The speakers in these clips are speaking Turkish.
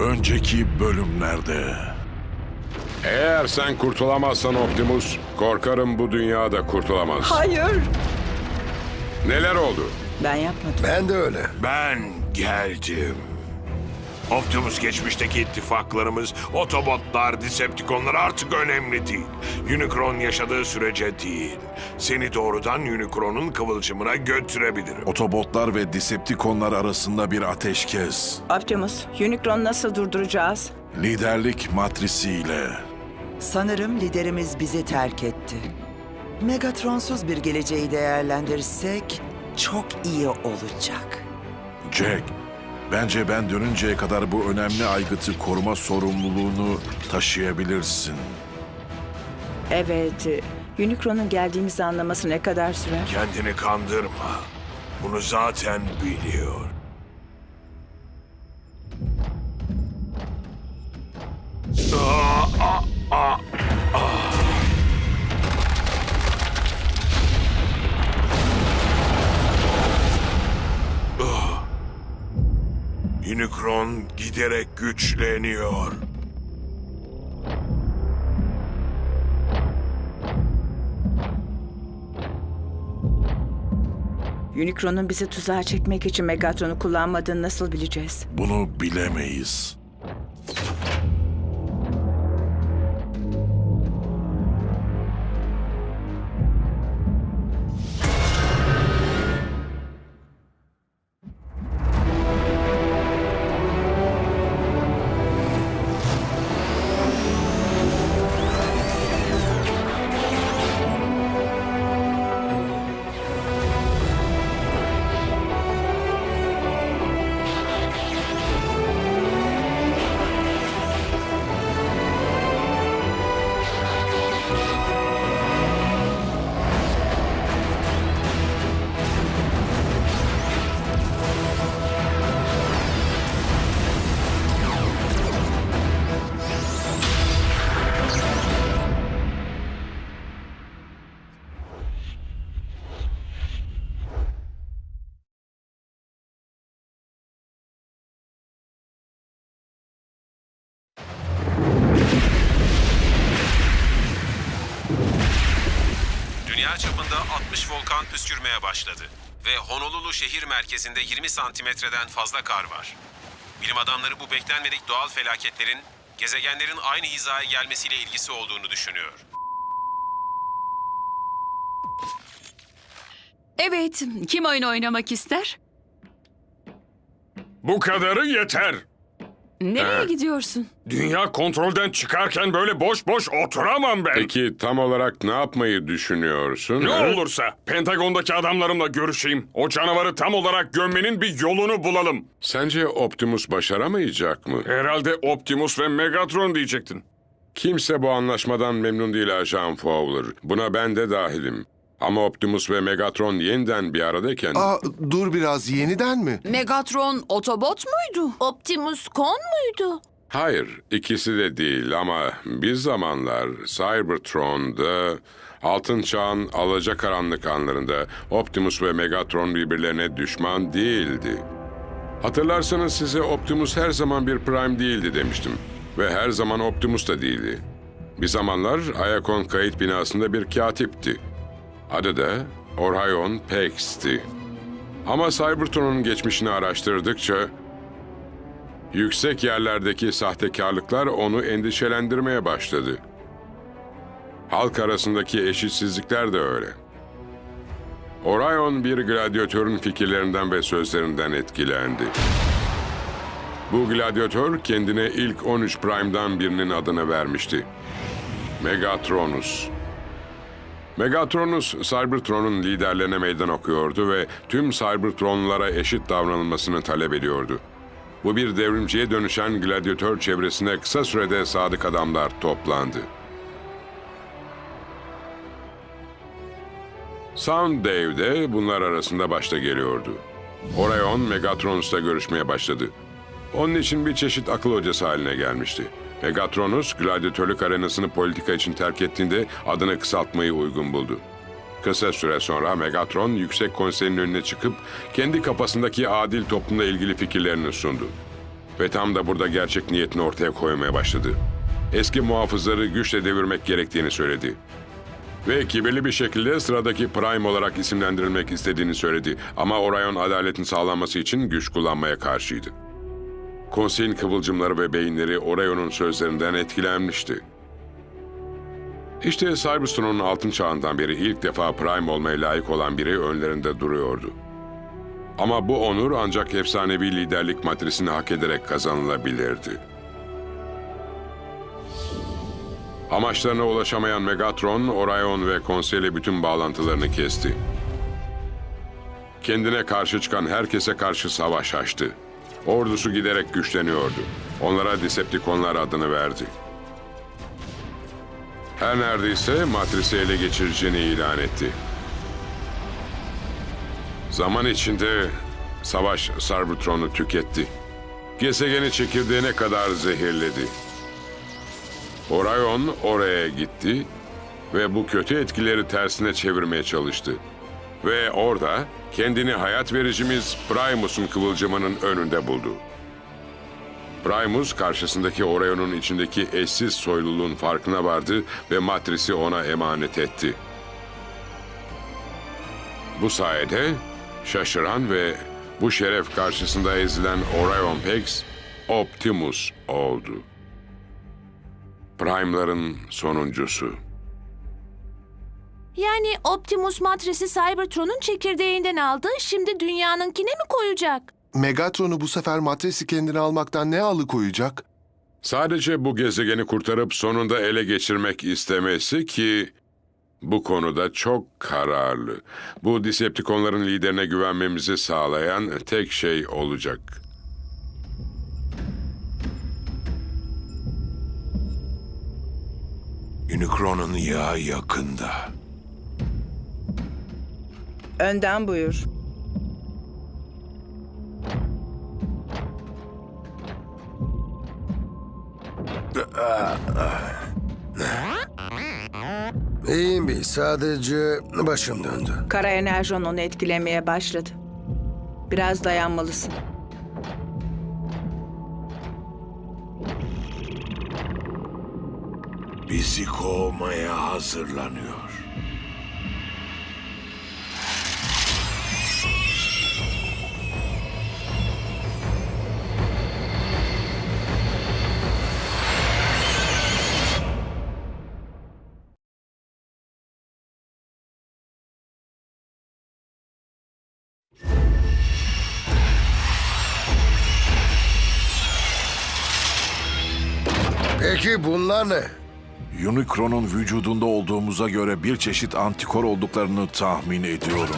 Önceki bölümlerde Eğer sen kurtulamazsan Optimus, korkarım bu dünyada kurtulamaz. Hayır. Neler oldu? Ben yapmadım. Ben de öyle. Ben geldim. Optimus geçmişteki ittifaklarımız, Autobotlar, Decepticonlar artık önemli değil. Unicron yaşadığı sürece değil. Seni doğrudan Unicron'un kıvılcımına götürebilirim. Otobotlar ve Decepticonlar arasında bir ateşkes. Optimus, Unicron'u nasıl durduracağız? Liderlik matrisiyle. Sanırım liderimiz bizi terk etti. Megatronsuz bir geleceği değerlendirirsek çok iyi olacak. Jack, bence ben dönünceye kadar bu önemli aygıtı koruma sorumluluğunu taşıyabilirsin. Evet, Unicron'un geldiğimizi anlaması ne kadar sürer? Kendini kandırma. Bunu zaten biliyor. Unicron giderek güçleniyor. Unicron'un bizi tuzağa çekmek için Megatron'u kullanmadığını nasıl bileceğiz? Bunu bilemeyiz. Çapında 60 volkan püskürmeye başladı ve Honolulu şehir merkezinde 20 santimetreden fazla kar var. Bilim adamları bu beklenmedik doğal felaketlerin gezegenlerin aynı hizaya gelmesiyle ilgisi olduğunu düşünüyor. Evet, kim oyun oynamak ister? Bu kadarı yeter. Nereye Evet. gidiyorsun? Dünya kontrolden çıkarken böyle boş boş oturamam ben. Peki tam olarak ne yapmayı düşünüyorsun? Ne ha? olursa Pentagon'daki adamlarımla görüşeyim. O canavarı tam olarak gömmenin bir yolunu bulalım. Sence Optimus başaramayacak mı? Herhalde Optimus ve Megatron diyecektin. Kimse bu anlaşmadan memnun değil Ajan Fowler. Buna ben de dahilim. Ama Optimus ve Megatron yeniden bir aradayken... Aa, dur biraz yeniden mi? Megatron Autobot muydu? Optimus Con muydu? Hayır, ikisi de değil ama bir zamanlar Cybertron'da Altın Çağ'ın alacakaranlık anlarında Optimus ve Megatron birbirlerine düşman değildi. Hatırlarsanız size Optimus her zaman bir Prime değildi demiştim. Ve her zaman Optimus da değildi. Bir zamanlar Ayakon kayıt binasında bir katipti. Adı da Orion Pax'ti. Ama Cybertron'un geçmişini araştırdıkça Yüksek yerlerdeki sahtekarlıklar onu endişelendirmeye başladı. Halk arasındaki eşitsizlikler de öyle. Orion bir gladyatörün fikirlerinden ve sözlerinden etkilendi. Bu gladyatör kendine ilk 13 Prime'dan birinin adını vermişti. Megatronus. Megatronus, Cybertron'un liderlerine meydan okuyordu ve tüm Cybertronlara eşit davranılmasını talep ediyordu. Bu bir devrimciye dönüşen gladyatör çevresine kısa sürede sadık adamlar toplandı. Sounddave de bunlar arasında başta geliyordu. Orion Megatronus'la görüşmeye başladı. Onun için bir çeşit akıl hocası haline gelmişti. Megatronus, gladyatörlük arenasını politika için terk ettiğinde adını kısaltmayı uygun buldu. Kısa süre sonra Megatron Yüksek Konseyin önüne çıkıp kendi kafasındaki adil toplumla ilgili fikirlerini sundu. Ve tam da burada gerçek niyetini ortaya koymaya başladı. Eski muhafızları güçle devirmek gerektiğini söyledi. Ve kibirli bir şekilde sıradaki Prime olarak isimlendirilmek istediğini söyledi. Ama Orion adaletin sağlanması için güç kullanmaya karşıydı. Konseyin kıvılcımları ve beyinleri Orion'un sözlerinden etkilenmişti. İşte Cyberstone'un altın çağından beri ilk defa Prime olmaya layık olan biri önlerinde duruyordu. Ama bu onur ancak efsanevi liderlik matrisini hak ederek kazanılabilirdi. Amaçlarına ulaşamayan Megatron, Orion ve konseyle bütün bağlantılarını kesti. Kendine karşı çıkan herkese karşı savaş açtı. Ordusu giderek güçleniyordu. Onlara Decepticonlar adını verdi. Her neredeyse matrisi ele geçireceğini ilan etti. Zaman içinde savaş Cybertron'u tüketti. Gezegeni çekirdeğine kadar zehirledi. Orion oraya gitti ve bu kötü etkileri tersine çevirmeye çalıştı. Ve orada kendini hayat vericimiz Primus'un kıvılcımının önünde buldu. Primus karşısındaki Orion'un içindeki eşsiz soyluluğun farkına vardı ve matrisi ona emanet etti. Bu sayede şaşıran ve bu şeref karşısında ezilen Orion Pax Optimus oldu. Prime'ların sonuncusu. Yani Optimus matrisi Cybertron'un çekirdeğinden aldı, şimdi dünyanınkine mi koyacak? Megatron'u bu sefer matrisi kendine almaktan ne alıkoyacak? Sadece bu gezegeni kurtarıp sonunda ele geçirmek istemesi ki bu konuda çok kararlı. Bu Decepticonların liderine güvenmemizi sağlayan tek şey olacak. Unicron'un yağı yakında. Önden buyur. İyiyim bir. Sadece başım döndü. Kara enerjon onu etkilemeye başladı. Biraz dayanmalısın. Bizi kovmaya hazırlanıyor. Peki bunlar ne? Unicron'un vücudunda olduğumuza göre bir çeşit antikor olduklarını tahmin ediyorum.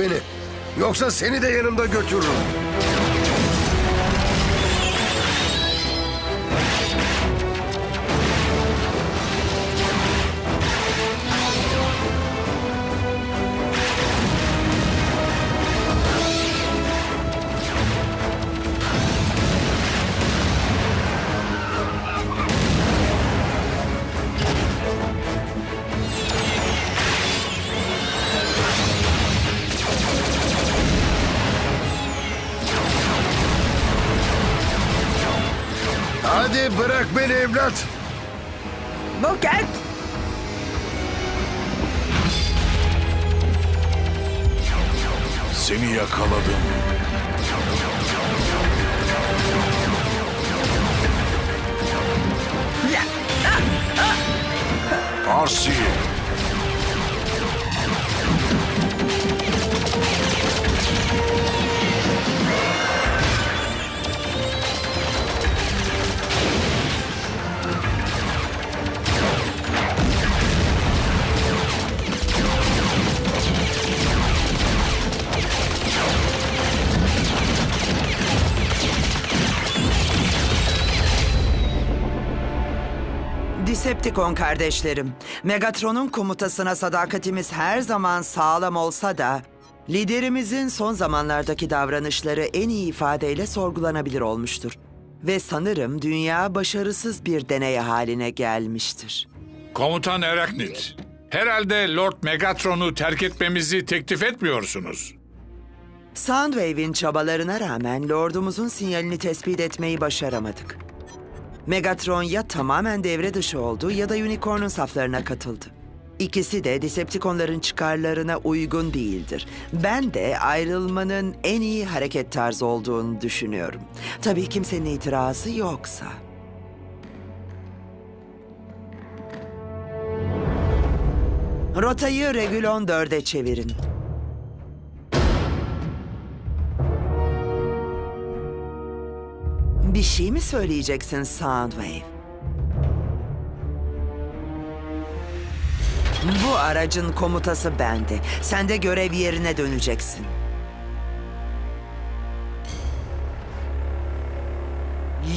Beni. Yoksa seni de yanımda götürürüm. Hadi bırak beni evlat. Buket! Seni yakaladım. Arsi. Decepticon kardeşlerim, Megatron'un komutasına sadakatimiz her zaman sağlam olsa da liderimizin son zamanlardaki davranışları en iyi ifadeyle sorgulanabilir olmuştur. Ve sanırım dünya başarısız bir deney haline gelmiştir. Komutan Eraknit, herhalde Lord Megatron'u terk etmemizi teklif etmiyorsunuz. Soundwave'in çabalarına rağmen Lord'umuzun sinyalini tespit etmeyi başaramadık. Megatron ya tamamen devre dışı oldu ya da Unicorn'un saflarına katıldı. İkisi de Decepticonların çıkarlarına uygun değildir. Ben de ayrılmanın en iyi hareket tarzı olduğunu düşünüyorum. Tabii kimsenin itirazı yoksa. Rotayı Regulon 4'e çevirin. Bir şey mi söyleyeceksin Soundwave? Bu aracın komutası bende. Sen de görev yerine döneceksin.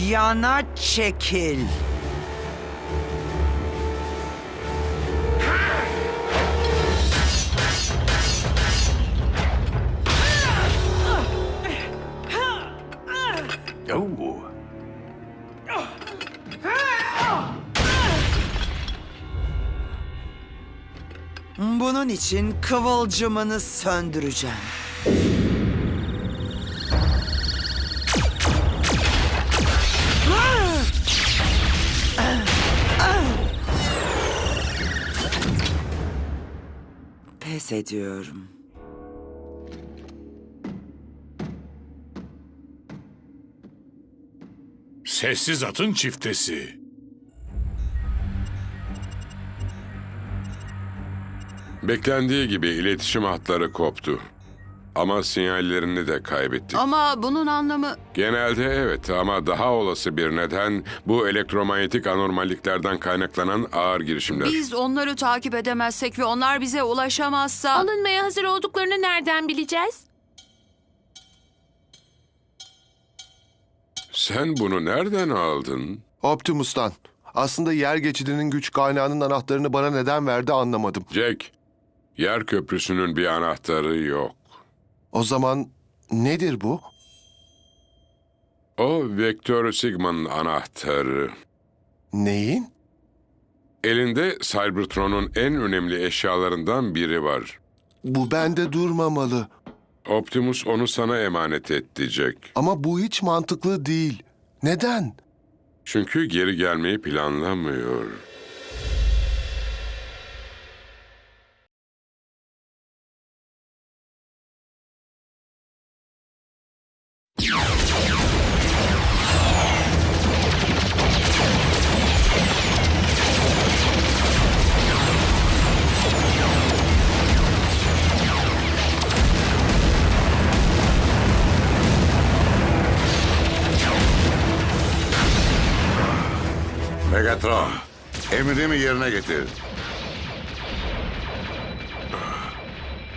Yana çekil. Oo. Bunun için kıvılcımını söndüreceğim. Pes ediyorum. Sessiz atın çiftesi. Beklendiği gibi iletişim hatları koptu. Ama sinyallerini de kaybettik. Ama bunun anlamı... Genelde evet ama daha olası bir neden bu elektromanyetik anormalliklerden kaynaklanan ağır girişimler. Biz onları takip edemezsek ve onlar bize ulaşamazsa... Alınmaya hazır olduklarını nereden bileceğiz? Sen bunu nereden aldın? Optimus'tan. Aslında yer geçidinin güç kaynağının anahtarını bana neden verdi anlamadım. Jack, yer köprüsünün bir anahtarı yok. O zaman nedir bu? O Vektör Sigma'nın anahtarı. Neyin? Elinde Cybertron'un en önemli eşyalarından biri var. Bu bende durmamalı. Optimus onu sana emanet Jack. Ama bu hiç mantıklı değil. Neden? Çünkü geri gelmeyi planlamıyor. Megatron, emrimi yerine getir.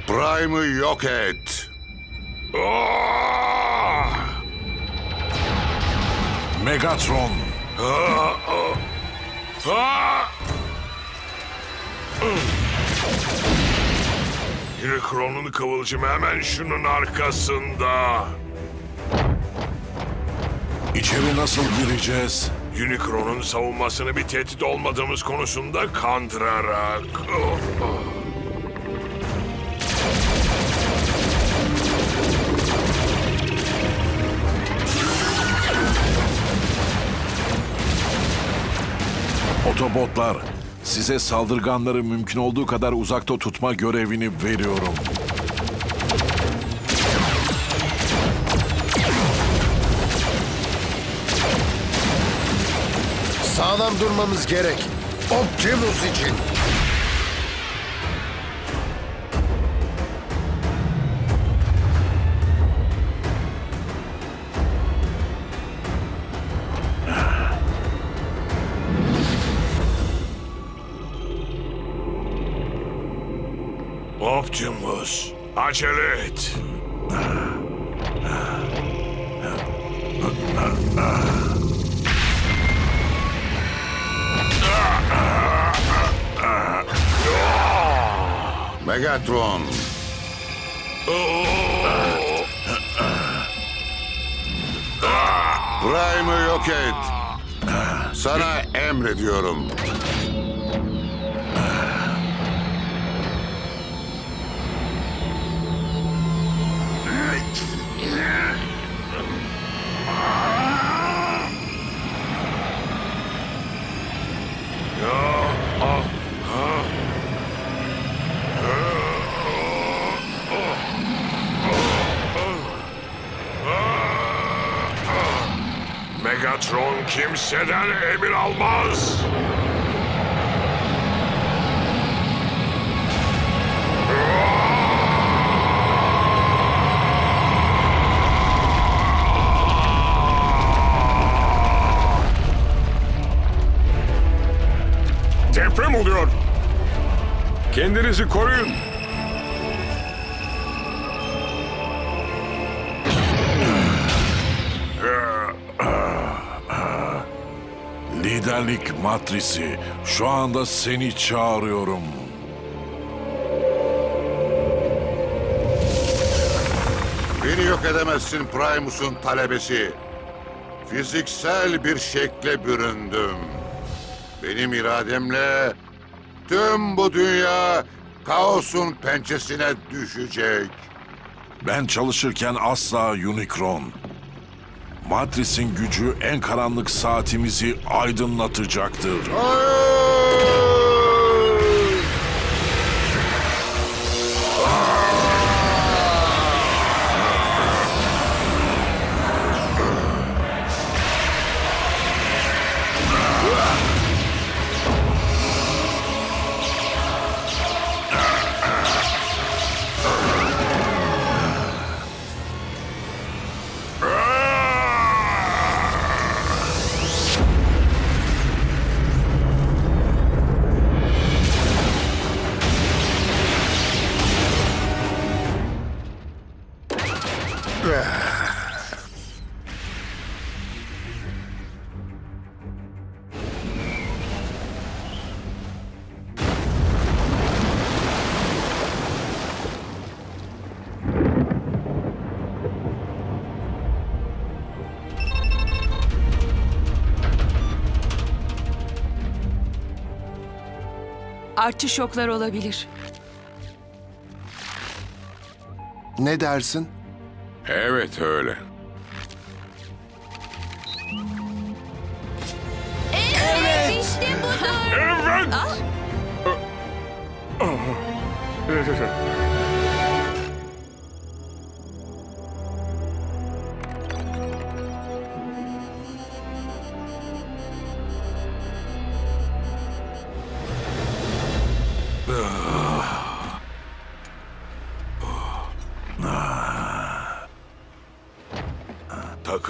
Prime'ı yok et. Megatron. Unicron'un kıvılcımı hemen şunun arkasında. İçeri nasıl gireceğiz? Unicron'un savunmasını bir tehdit olmadığımız konusunda kandırarak. Otobotlar, size saldırganları mümkün olduğu kadar uzakta tutma görevini veriyorum. Sağlam durmamız gerek. Optimus için. Optimus, acele et. Megatron. Prime'ı yok et. Sana emrediyorum. Kimseden emir almaz. Deprem oluyor. Kendinizi koruyun. Liderlik matrisi, şu anda seni çağırıyorum. Beni yok edemezsin Primus'un talebesi. Fiziksel bir şekle büründüm. Benim irademle tüm bu dünya kaosun pençesine düşecek. Ben çalışırken asla Unicron. Matris'in gücü en karanlık saatimizi aydınlatacaktır. Artçı şoklar olabilir. Ne dersin? Evet öyle. Evet, işte budur. Evet.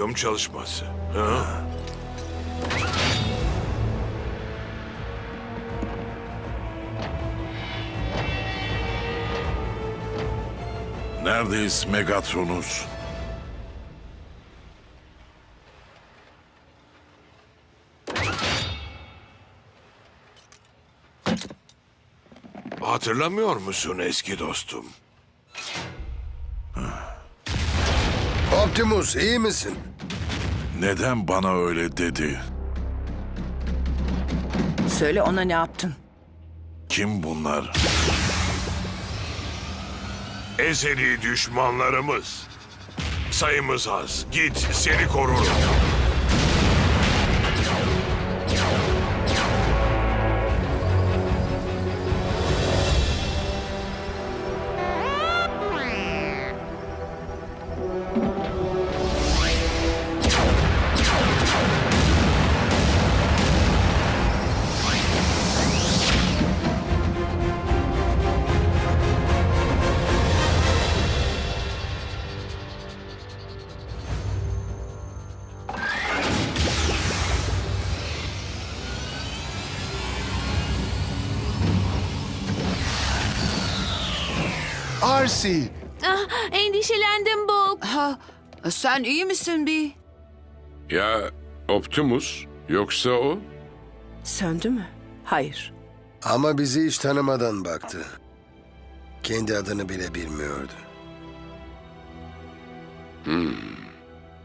Takım çalışması. Ha? Neredeyiz Megatronus? Hatırlamıyor musun eski dostum? Optimus iyi misin? Neden bana öyle dedi? Söyle ona ne yaptın? Kim bunlar? Ezeli düşmanlarımız. Sayımız az. Git seni korurum. Arsi! Ah, endişelendim Bulk. Ha, sen iyi misin bir? Ya Optimus yoksa o? Söndü mü? Hayır. Ama bizi hiç tanımadan baktı. Kendi adını bile bilmiyordu.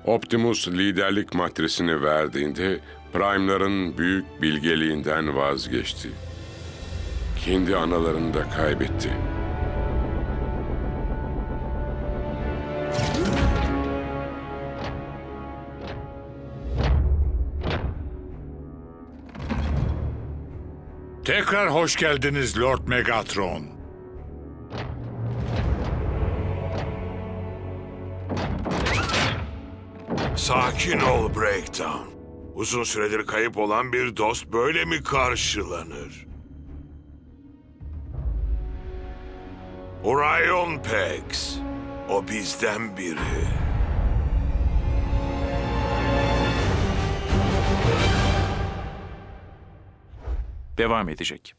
Optimus liderlik matrisini verdiğinde Prime'ların büyük bilgeliğinden vazgeçti. Kendi analarını da kaybetti. Tekrar hoş geldiniz Lord Megatron. Sakin ol Breakdown. Uzun süredir kayıp olan bir dost böyle mi karşılanır? Orion Pax. O bizden biri. Devam edecek.